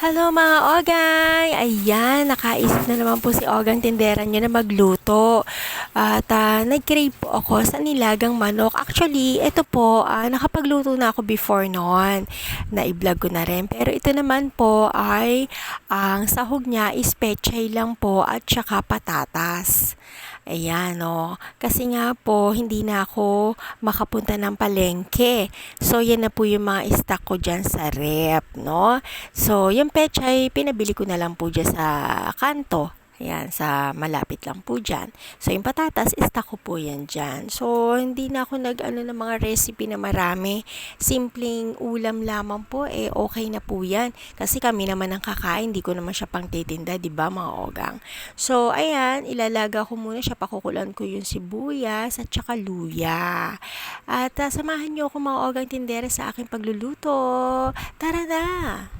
Hello mga Ogay! Ayan, nakaisip na naman po si Ogang tindera niya na magluto. At ah, nag-crave po ako sa nilagang manok. Actually, ito po, ah, nakapagluto na ako before noon. Na-vlog ko na rin. Pero ito naman po ay ang sahog niya is pechay lang po at saka patatas. Ayan, no. Kasi nga po, hindi na ako makapunta ng palengke. So, yan na po yung mga stock ko dyan sa rep, no. So, yung pechay, pinabili ko na lang po dyan sa kanto. Ayan, sa malapit lang po dyan. So, yung patatas, stock ko po yan dyan. So, hindi na ako nag-ano ng mga recipe na marami. Simpleng ulam lamang po, eh, okay na po yan. Kasi kami naman ang kakain, hindi ko naman siya pang titinda, di ba mga ogang? So, ayan, ilalaga ko muna siya, pakukulan ko yung sibuyas at saka luya. At ah, samahan niyo ako mga ogang tindera sa aking pagluluto. Tara na!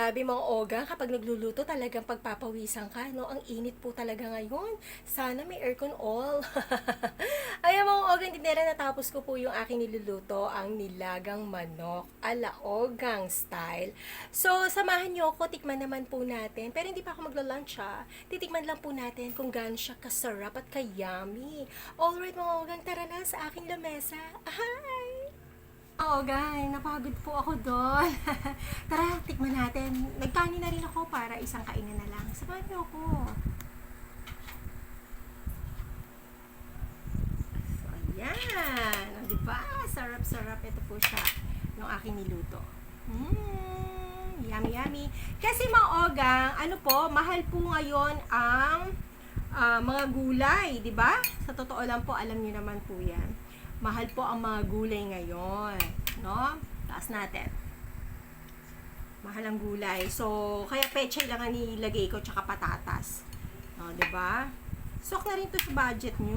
Grabe mga ogang, kapag nagluluto talagang pagpapawisan ka, no? Ang init po talaga ngayon. Sana may aircon all. Ayan mga ogang, tindera natapos ko po yung aking niluluto, ang nilagang manok, ala ogang style. So, samahan nyo ako, tikman naman po natin. Pero hindi pa ako magla-lunch ha. Titikman lang po natin kung gaano siya kasarap at kayami. Alright mga ogang, tara na sa aking lamesa. Hi! Oo, guys, napagod po ako doon. Tara, tikman natin. Nagkanin na rin ako para isang kainan na lang. Samahan niyo ako. So, ayan. O, di ba? Sarap-sarap. Ito po siya. Yung aking niluto. Mmm, yummy, yummy. Kasi mga ogang, ano po, mahal po ngayon ang ah, mga gulay, di ba? Sa totoo lang po, alam niyo naman po yan. Mahal po ang mga gulay ngayon, no? Taas natin. Mahal ang gulay. So, kaya pechay lang ang nilagay ko, tsaka patatas. No, ba? Sok na rin to sa budget nyo.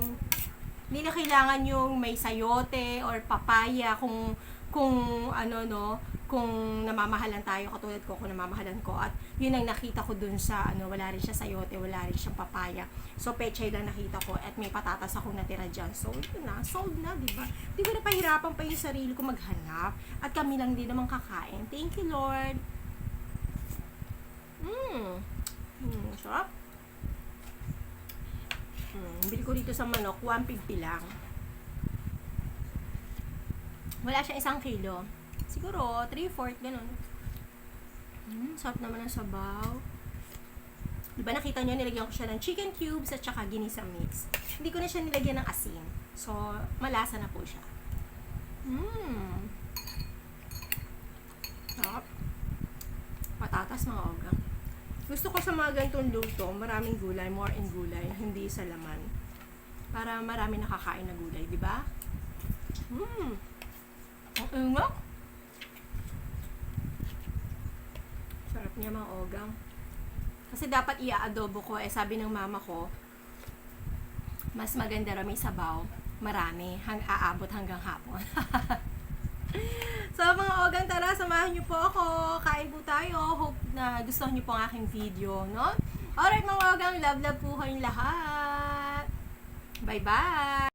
Hindi na kailangan yung may sayote or papaya kung kung ano no, kung namamahalan tayo katulad ko kung namamahalan ko at yun ang nakita ko dun sa ano wala rin siya sayote, wala rin siyang papaya. So pechay lang nakita ko at may patatas akong natira diyan. So yun na, sold na, di ba? Di ko na pahirapan pa yung sarili ko maghanap at kami lang din naman kakain. Thank you Lord. Mmm. Mm, sarap. Hmm, bili ko dito sa manok, 150 lang. Wala siya isang kilo. Siguro, 3-4, ganun. Hmm, sarap naman ang sabaw. Diba nakita nyo, nilagyan ko siya ng chicken cubes at saka ginisa mix. Hindi ko na siya nilagyan ng asin. So, malasa na po siya. Mmm. Sarap. Patatas mga ogang. Gusto ko sa mga ganitong luto, maraming gulay, more in gulay, hindi sa laman. Para marami nakakain na gulay, di ba? Mmm. Ang ingok. Sarap niya mga ogang. Kasi dapat i-adobo ko, eh sabi ng mama ko, mas maganda raw may sabaw, marami, hang aabot hanggang hapon. so mga ogang, tara, samahan niyo po ako. Kain po tayo. Hope na gusto niyo po ang aking video, no? Alright mga ogang, love love po kayong lahat. Bye-bye!